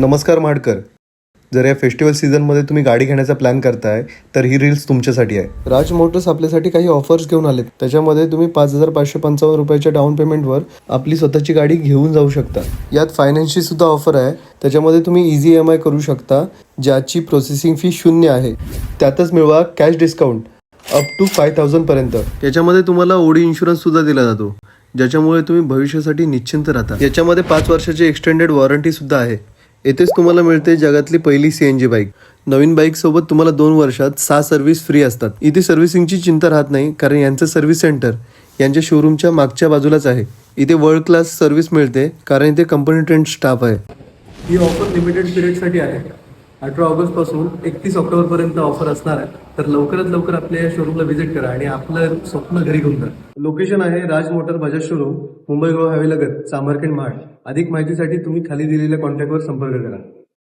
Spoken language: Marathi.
नमस्कार माडकर जर या फेस्टिवल सीझनमध्ये तुम्ही गाडी घेण्याचा प्लॅन करताय तर ही रील्स तुमच्यासाठी आहे. राज मोटर्स आपल्यासाठी काही ऑफर्स घेऊन आलेत. त्याच्यामध्ये तुम्ही पाच हजार पाचशे पंचावन्न रुपयाच्या डाऊन पेमेंटवर आपली स्वतःची गाडी घेऊन जाऊ शकता. यात फायनान्सची सुद्धा ऑफर आहे. त्याच्यामध्ये तुम्ही इझी एम आय करू शकता ज्याची प्रोसेसिंग फी शून्य आहे. त्यातच मिळवा cash discount up to five थाउजंडपर्यंत याच्यामध्ये तुम्हाला ओडी इन्शुरन्स सुद्धा दिला जातो ज्याच्यामुळे तुम्ही भविष्यासाठी निश्चिंत राहता. याच्यामध्ये पाच वर्षाची एक्सटेंडेड वॉरंटी सुद्धा आहे. येथेच तुम्हाला मिळते जगातली पहिली सी एन जी बाईक नवीन बाईक सोबत तुम्हाला दोन वर्षात सहा सर्व्हिस फ्री असतात. इथे सर्व्हिसिंगची चिंता राहत नाही कारण यांचं सर्व्हिस सेंटर यांच्या शोरूमच्या मागच्या बाजूलाच आहे. इथे वर्ल्ड क्लास सर्व्हिस मिळते कारण इथे कंपनी ट्रेंड स्टाफ आहे. ही ऑफर लिमिटेड पिरियडसाठी आहे. अठरा ऑगस्टपासून एकतीस ऑक्टोबर पर्यंत ऑफर असणार आहे तर लवकरात लवकर आपल्या या शोरूमला व्हिजिट करा आणि आपलं स्वप्न घरी घेऊन जा. लोकेशन आहे राज मोटर बजाज शोरूम मुंबई गोवा हवेलगत लगत चामरखेड महाड अधिक माहितीसाठी तुम्ही खाली दिलेल्या कॉन्टॅक्टवर संपर्क करा.